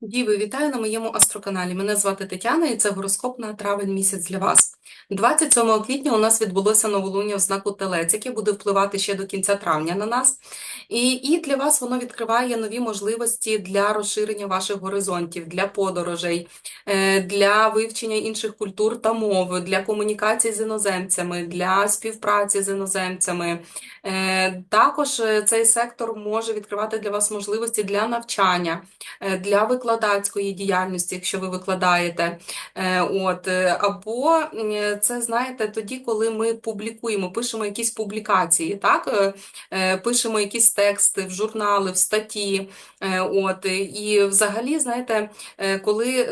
Діви, вітаю на моєму астроканалі. Мене звати Тетяна і це гороскоп на травень місяць для вас. 27 квітня у нас відбулося новолуння в знаку Телець, яке буде впливати ще до кінця травня на нас. І, і для вас воно відкриває нові можливості для розширення ваших горизонтів, для подорожей, е, для вивчення інших культур та мов, для комунікації з іноземцями, для співпраці з іноземцями. Е, Також е, цей сектор може відкривати для вас можливості для навчання, для викладацької діяльності, якщо ви викладаєте. Е, От, е, або це знаєте тоді, коли ми публікуємо, пишемо якісь публікації, так? Е, Пишемо якісь тексти в журнали, в статті. От, і взагалі, знаєте, коли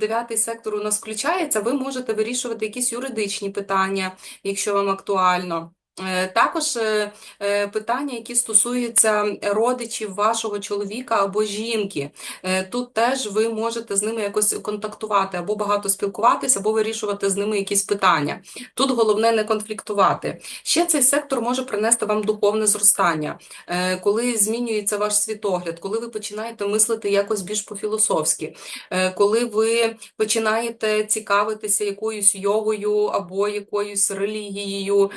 дев'ятий сектор у нас включається, ви можете вирішувати якісь юридичні питання, якщо вам актуально. Е, Також е, е, питання, які стосуються родичів вашого чоловіка або жінки. Тут теж ви можете з ними якось контактувати, або багато спілкуватися, або вирішувати з ними якісь питання. Тут головне не конфліктувати. Ще цей сектор може принести вам духовне зростання, коли змінюється ваш світогляд, коли ви починаєте мислити якось більш по-філософськи, коли ви починаєте цікавитися якоюсь йогою або якоюсь релігією,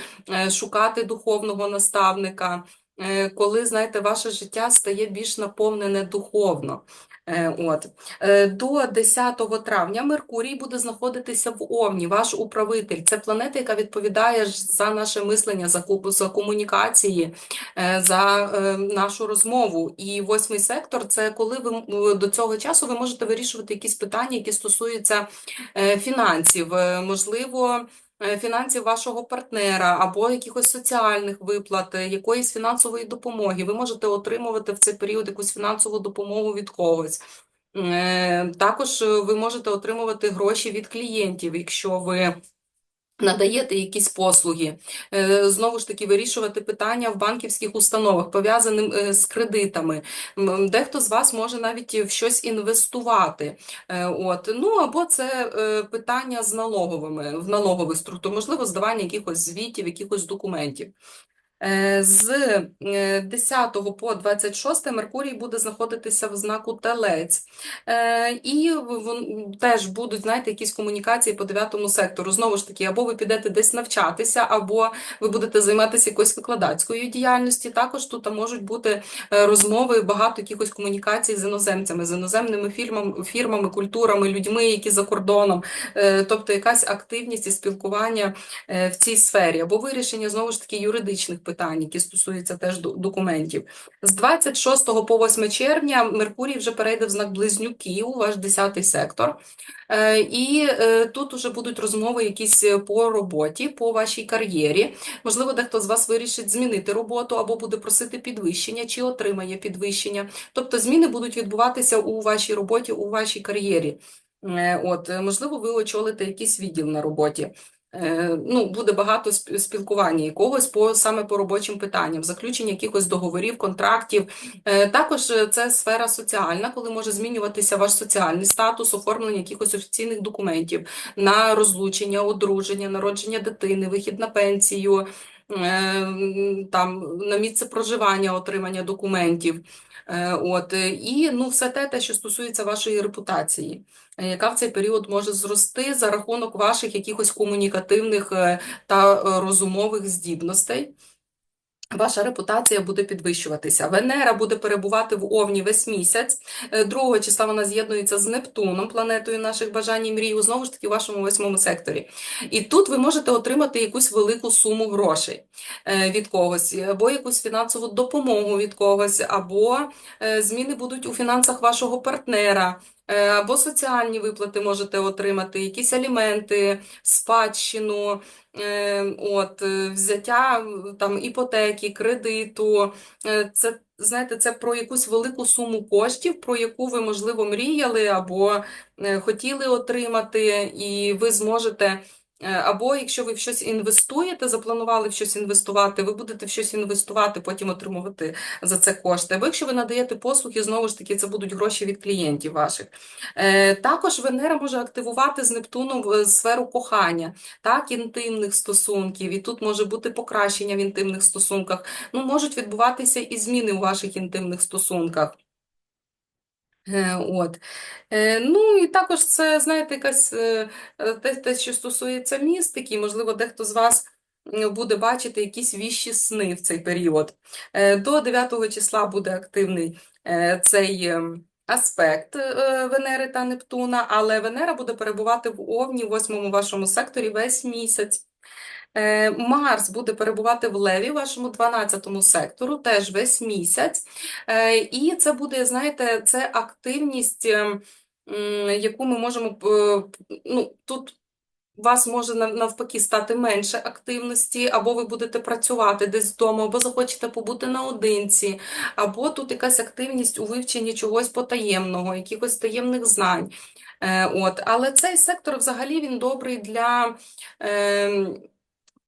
шукати духовного наставника, е, коли, знаєте, ваше життя стає більш наповнене духовно. Е, От. Е, До 10 травня Меркурій буде знаходитися в Овні, ваш управитель. Це планета, яка відповідає за наше мислення, за, за комунікації, за нашу розмову. І восьмий сектор це коли ви до цього часу ви можете вирішувати якісь питання, які стосуються фінансів. Можливо, фінансів вашого партнера або якихось соціальних виплат, е, якоїсь фінансової допомоги. Ви можете отримувати в цей період якусь фінансову допомогу від когось. Е, Також е, ви можете отримувати гроші від клієнтів, якщо ви надаєте якісь послуги. Е, Знову ж таки, вирішувати питання в банківських установах, пов'язаним е, з кредитами. Дехто з вас може навіть в щось інвестувати. Е, От. Ну, або це питання з налоговими, в налогових структур, можливо, здавання якихось звітів, якихось документів. Е, З е, 10 по 26 Меркурій буде знаходитися в знаку Телець. Е, І теж будуть, знаєте, якісь комунікації по 9 сектору. Знову ж таки, або ви підете десь навчатися, або ви будете займатися якоюсь викладацькою діяльністю. Також тут можуть бути е, розмови, багато якихось комунікацій з іноземцями, з іноземними фірмами, фірмами, культурами, людьми, які за кордоном. Е, Тобто якась активність і спілкування е, в цій сфері, або вирішення знову ж таки юридичних питань, які стосуються теж документів. З 26 по 8 червня Меркурій вже перейде в знак Близнюків, ваш 10 сектор. Е, І е, тут вже будуть розмови якісь по роботі, по вашій кар'єрі. Можливо, дехто з вас вирішить змінити роботу або буде просити підвищення, чи отримає підвищення. Тобто зміни будуть відбуватися у вашій роботі, у вашій кар'єрі. Е, От, можливо, ви очолите якийсь відділ на роботі. Е, Ну, буде багато сп- спілкування якогось по саме по робочим питанням, заключення якихось договорів, контрактів. Е, Також е, це сфера соціальна, коли може змінюватися ваш соціальний статус, оформлення якихось офіційних документів на розлучення, одруження, народження дитини, вихід на пенсію, там на місце проживання, отримання документів. Е, От е, і ну, все те, те, що стосується вашої репутації е, яка в цей період може зрости за рахунок ваших якихось комунікативних е, та е, розумових здібностей. Ваша репутація буде підвищуватися. Венера буде перебувати в Овні весь місяць. Е, 2 числа вона з'єднується з Нептуном, планетою наших бажань і мрій, знову ж таки, в вашому восьмому секторі. І тут ви можете отримати якусь велику суму грошей е, від когось, або якусь фінансову допомогу від когось, або е, зміни будуть у фінансах вашого партнера. Е, Або соціальні виплати можете отримати, якісь аліменти, спадщину, е, от, е, взяття там іпотеки, кредиту. Це, знаєте, це про якусь велику суму коштів, про яку ви, можливо, мріяли або хотіли отримати, і ви зможете. Е, Або якщо ви в щось інвестуєте, запланували в щось інвестувати, ви будете в щось інвестувати, потім отримувати за це кошти. Або якщо ви надаєте послуги, знову ж таки, це будуть гроші від клієнтів ваших. Е, Також Венера може активувати з Нептуном е, сферу кохання так, інтимних стосунків, і тут може бути покращення в інтимних стосунках. Ну, можуть відбуватися і зміни у ваших інтимних стосунках. Е, От. Е, Ну і також це, знаєте, якась е, те, те, що стосується містики, можливо, дехто з вас буде бачити якісь віщі сни в цей період. До 9 числа буде активний цей е, аспект Венери та Нептуна, але Венера буде перебувати в Овні, в восьмому вашому секторі весь місяць. Е, Марс буде перебувати в Леві, вашому 12 сектору, теж весь місяць. Е, І це буде, знаєте, це активність, е, яку ми можемо, ну, тут у вас може навпаки стати менше активності, або ви будете працювати десь вдома, або захочете побути наодинці, або тут якась активність у вивченні чогось потаємного, якихось таємних знань. От. Але цей сектор взагалі він добрий для.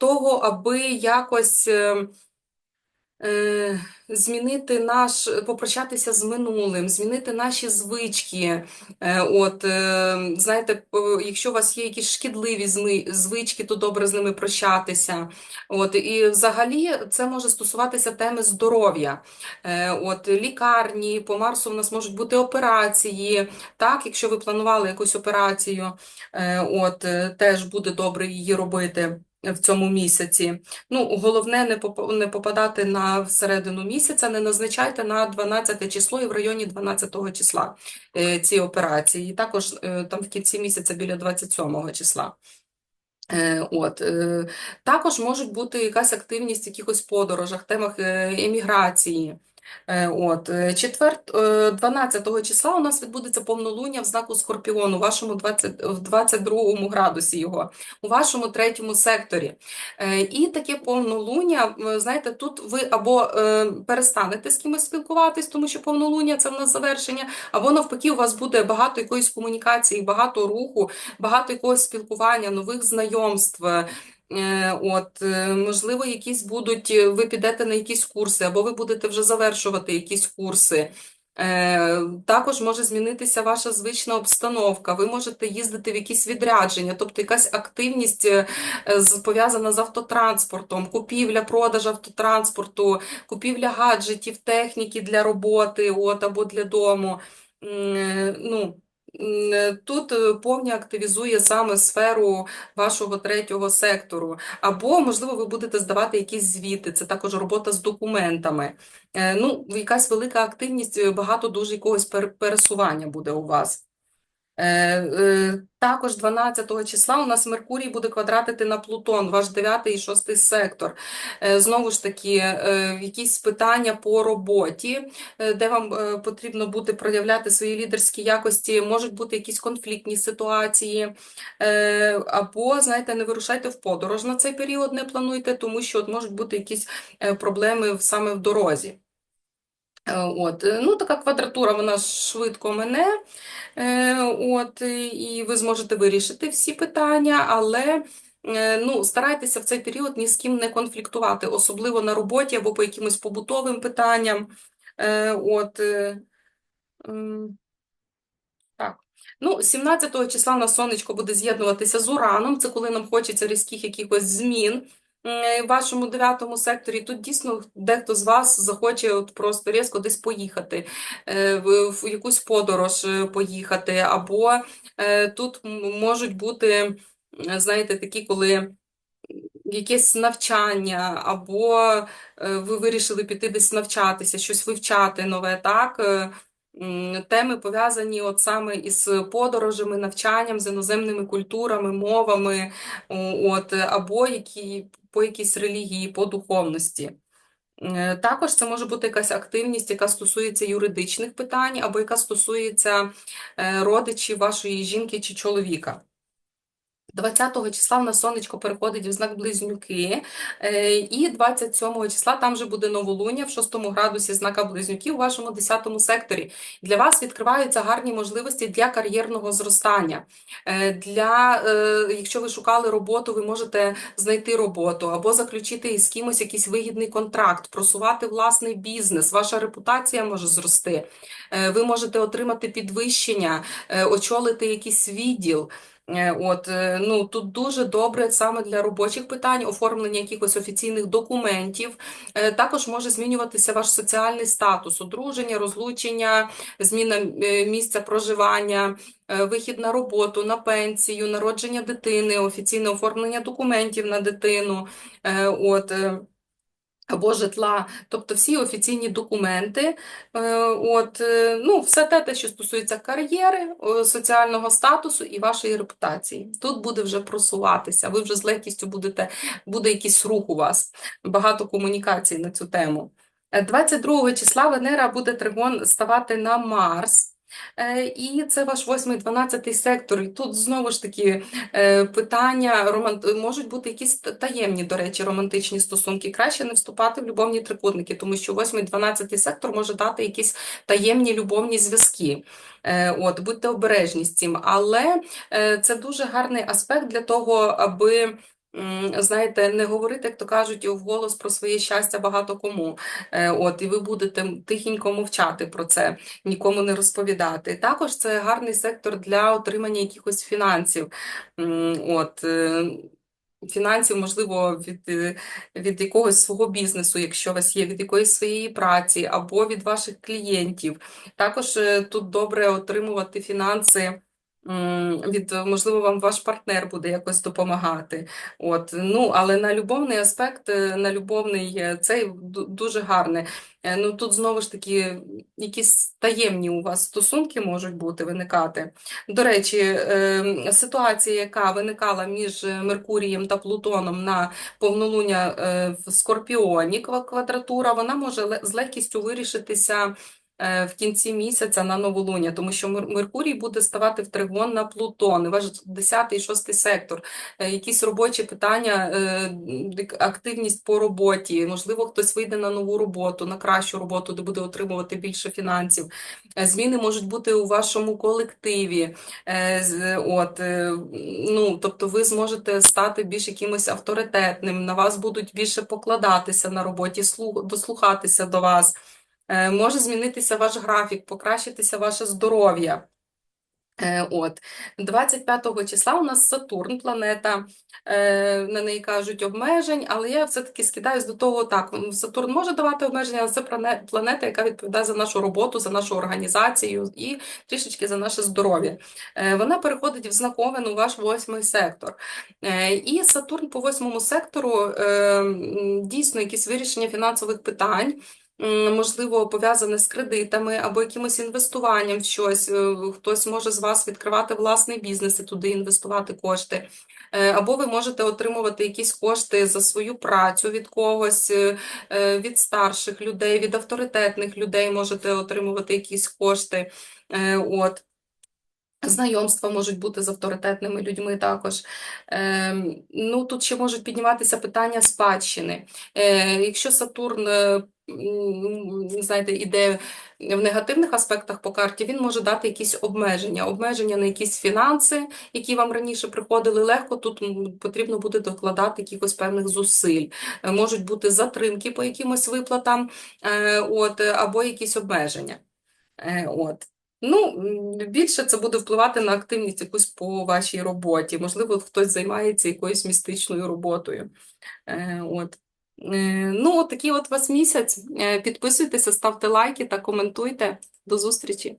Того, аби якось е, е, змінити наш, попрощатися з минулим, змінити наші звички. Е, От, е, знаєте, якщо у вас є якісь шкідливі звички, то добре з ними прощатися. От, і взагалі це може стосуватися теми здоров'я. Е, От, лікарні, по Марсу в нас можуть бути операції. Так, якщо ви планували якусь операцію, е, от, е, теж буде добре її робити в цьому місяці. Ну, головне не не попадати на середину місяця, не назначайте на 12 число і в районі 12 числа е, ці операції. І також е, там в кінці місяця біля 27 числа. Е, От. Також можуть бути якась активність в якихось подорожах, темах еміграції. Е, От. е, Четвер... е, 12 числа у нас відбудеться повнолуння в знаку Скорпіону, у вашому 20... в 22 градусі його, у вашому третьому секторі. Е, І таке повнолуння, е, знаєте, тут ви або е, перестанете з кимось спілкуватись, тому що повнолуння це в нас завершення, або навпаки, у вас буде багато якоїсь комунікації, багато руху, багато якогось спілкування, нових знайомств. Е, От, е, можливо, якісь будуть, е, ви підете на якісь курси, або ви будете вже завершувати якісь курси. Також може змінитися ваша звична обстановка. Ви можете їздити в якісь відрядження, тобто якась активність пов'язана з автотранспортом, купівля, продаж автотранспорту, купівля гаджетів, техніки для роботи, от, або для дому. Ну, Тут повністю активізує саме сферу вашого третього сектору. Або, можливо, ви будете здавати якісь звіти, це також робота з документами. Е, Ну, якась велика активність, е, багато дуже якогось пер- пересування буде у вас. Е, е, Також 12 числа у нас Меркурій буде квадратити на Плутон, ваш 9 і 6 сектор. Е, Знову ж таки, якісь питання по роботі, де вам потрібно буде проявляти свої лідерські якості, можуть бути якісь конфліктні ситуації, або, знаєте, не вирушайте в подорож на цей період, не плануйте, тому що от можуть бути якісь проблеми саме в дорозі. Е, От, е, ну, така квадратура, вона швидко мине, Е, от, і ви зможете вирішити всі питання, але ну, старайтеся в цей період ні з ким не конфліктувати, особливо на роботі або по якимось побутовим питанням. От, так. Ну, 17 числа на сонечко буде з'єднуватися з Ураном. Це коли нам хочеться різких якихось змін в вашому дев'ятому секторі. Тут дійсно дехто з вас захоче от просто різко десь поїхати, е, в, якусь подорож е, поїхати, або е, тут можуть бути, знаєте, такі, коли якесь навчання, або ви вирішили піти десь навчатися, щось вивчати нове, так? Теми пов'язані от саме із подорожами, навчанням, з іноземними культурами, мовами, от, або які, по якійсь релігії, по духовності. Також це може бути якась активність, яка стосується юридичних питань, або яка стосується е, родичів вашої жінки чи чоловіка. 20 числа в нас сонечко переходить в знак Близнюки, е, і 27 числа там вже буде новолуння в 6 градусі знака Близнюків у вашому 10 секторі. Для вас відкриваються гарні можливості для кар'єрного зростання. Е, Для, е, якщо ви шукали роботу, ви можете знайти роботу або заключити з кимось якийсь вигідний контракт, просувати власний бізнес, ваша репутація може зрости. Ви можете отримати підвищення, очолити якийсь відділ. Е, От, е, ну, тут дуже добре саме для робочих питань, оформлення якихось офіційних документів. Е, Також може змінюватися ваш соціальний статус, одруження, розлучення, зміна місця проживання, вихід на роботу, на пенсію, народження дитини, офіційне оформлення документів на дитину. От, або житла, тобто всі офіційні документи, е, от, е, ну, все те, те, що стосується кар'єри, е, соціального статусу і вашої репутації. Тут буде вже просуватися, ви вже з легкістю будете, буде якийсь рух у вас, багато комунікацій на цю тему. Е, 22 числа Венера буде тригон ставати на Марс. Е, І це ваш 8-12 сектор. І тут знову ж таки е, питання можуть бути якісь таємні, до речі, романтичні стосунки. Краще не вступати в любовні трикутники, тому що 8-12 сектор може дати якісь таємні любовні зв'язки. Е, От, будьте обережні з цим. Але це дуже гарний аспект для того, аби. Знаєте, не говорити, як то кажуть, вголос про своє щастя багато кому. Е, От, і ви будете тихенько мовчати про це нікому не розповідати. Також це гарний сектор для отримання якихось фінансів. От, е, фінансів, можливо, від, е, від якогось свого бізнесу, якщо у вас є, від якоїсь своєї праці, або від ваших клієнтів. Також тут добре отримувати фінанси. Від, можливо, вам ваш партнер буде якось допомагати. От, ну, але на любовний аспект, е, на любовний е, цей дуже гарне. Е, Ну, тут знову ж таки якісь таємні у вас стосунки можуть бути виникати. До речі, е, ситуація, яка виникала між Меркурієм та Плутоном на повнолуння в Скорпіоні, ква- квадратура, вона може з легкістю вирішитися в кінці місяця на новолуння, тому що Мер- Меркурій буде ставати в тригон на Плутон, ваш 10 і 6 сектор, е, якісь робочі питання, е, активність по роботі, можливо, хтось вийде на нову роботу, на кращу роботу, де буде отримувати більше фінансів. Е, Зміни можуть бути у вашому колективі. Е, От, е, ну, тобто ви зможете стати більш якимось авторитетним, на вас будуть більше покладатися на роботі, слух- дослухатися до вас. Е, Може змінитися ваш графік, покращитися ваше здоров'я. Е, От 25 числа у нас Сатурн, планета, е, на неї кажуть обмежень, але я все-таки скидаюсь до того, так, Сатурн може давати обмеження, але це планета, яка відповідає за нашу роботу, за нашу організацію і трішечки за наше здоров'я. Вона переходить в знаковину ваш восьмий сектор. І Сатурн по восьмому сектору дійсно якісь вирішення фінансових питань можливо, пов'язане з кредитами або якимось інвестуванням в щось. Е, Хтось може з вас відкривати власний бізнес і туди інвестувати кошти. Е, Або ви можете отримувати якісь кошти за свою працю від когось, е, від старших людей, від авторитетних людей можете отримувати якісь кошти. От. Знайомства можуть бути з авторитетними людьми також. Ем, ну, тут ще можуть підніматися питання спадщини. Е, якщо Сатурн, е, знаєте, іде в негативних аспектах по карті, він може дати якісь обмеження. Обмеження на якісь фінанси, які вам раніше приходили легко, тут потрібно буде докладати якихось певних зусиль. Е, можуть бути затримки по якимось виплатам, е, от, або якісь обмеження. Е, От. Ну, більше це буде впливати на активність якусь по вашій роботі. Можливо, хтось займається якоюсь містичною роботою. Е, От. Е, Ну, от такий от вас місяць. Е, Підписуйтеся, ставте лайки та коментуйте. До зустрічі!